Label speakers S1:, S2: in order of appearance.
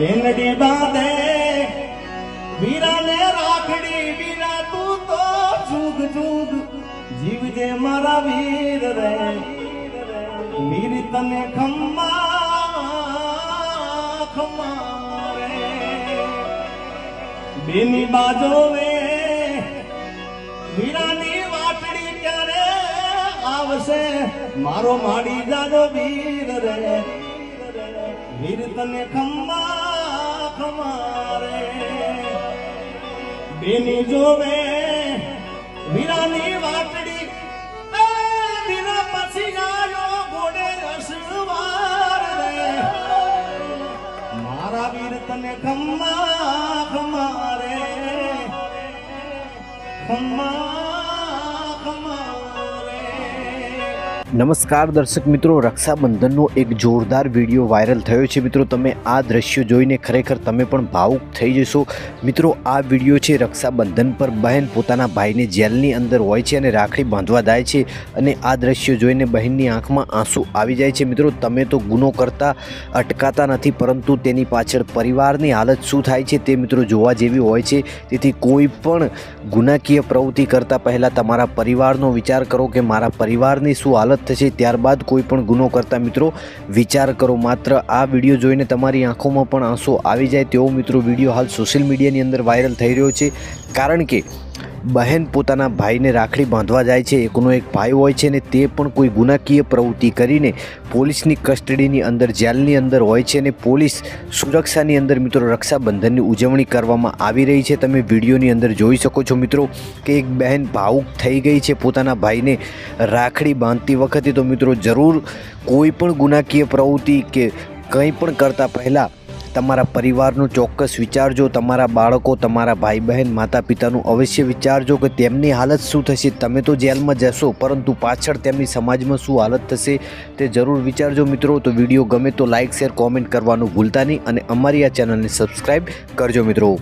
S1: બેનડી બાંધે, વીરાને રાખડી વીરા તું તો જુગ જુગ જીવજે મારા વીર રે. વીર તને ખમ્મા ખમ્મા રે. બેની બાજો વે વીરાની વાટડી ક્યારે આવશે? મારો માડી જાજો વીર રે. વીર તને ખમ્મા ખમ્મા રે બેની જોવે વીરાની વાટડી. વીરા પછી ગાયો ઘોડે રસવાર મારા વીર તને ખમ્મા ખમારે ખમ્મા
S2: નમસ્કાર દર્શક મિત્રો, રક્ષાબંધનનો એક જોરદાર વીડિયો વાયરલ થયો છે. મિત્રો, તમે આ દ્રશ્યો જોઈને ખરેખર તમે પણ ભાવુક થઈ જશો. મિત્રો, આ વીડિયો છે રક્ષાબંધન પર બહેન પોતાના ભાઈને જેલની અંદર હોય છે અને રાખડી બાંધવા જાય છે અને આ દ્રશ્યો જોઈને બહેનની આંખમાં આંસુ આવી જાય છે. મિત્રો, તમે તો ગુનો કરતા અટકાતા નથી, પરંતુ તેની પાછળ પરિવારની હાલત શું થાય છે તે મિત્રો જોવા જેવી હોય છે. તેથી કોઈ પણ ગુનાકીય પ્રવૃત્તિ કરતાં પહેલાં તમારા પરિવારનો વિચાર કરો કે મારા પરિવારની શું હાલત થશે. ત્યારબાદ કોઈ પણ ગુનો કરતા મિત્રો વિચાર કરો. માત્ર આ વીડિયો જોઈને તમારી આંખોમાં પણ આંસુ આવી જાય તેવો મિત્રો વીડિયો હાલ સોશિયલ મીડિયાની અંદર વાયરલ થઈ રહ્યો છે. કારણ કે બહેન પોતાના ભાઈને રાખડી બાંધવા જાય છે. એકનો એક ભાઈ હોય છે ને તે પણ કોઈ ગુનાકીય પ્રવૃત્તિ કરીને પોલીસની કસ્ટડીની અંદર, જેલની અંદર હોય છે અને પોલીસ સુરક્ષાની અંદર મિત્રો રક્ષાબંધનની ઉજવણી કરવામાં આવી રહી છે. તમે વિડીયોની અંદર જોઈ શકો છો મિત્રો કે એક બહેન ભાવુક થઈ ગઈ છે પોતાના ભાઈને રાખડી બાંધતી વખતે. તો મિત્રો જરૂર કોઈ પણ ગુનાકીય પ્રવૃત્તિ કે કંઈ પણ કરતાં પહેલાં તમારા પરિવારનું ચોક્કસ વિચારજો, તમારા બાળકો, તમારા ભાઈ બહેન માતા પિતાનું અવશ્ય વિચારજો કે તેમની હાલત શું થશે. તમે તો જેલમાં જશો, પરંતુ પાછળ તેમની સમાજમાં શું હાલત થશે તે જરૂર વિચારજો મિત્રો. તો વીડિયો ગમે તો લાઇક શેર, કોમેન્ટ કરવાનું ભૂલતા નહીં અને અમારી આ ચેનલને સબસ્ક્રાઈબ કરજો મિત્રો.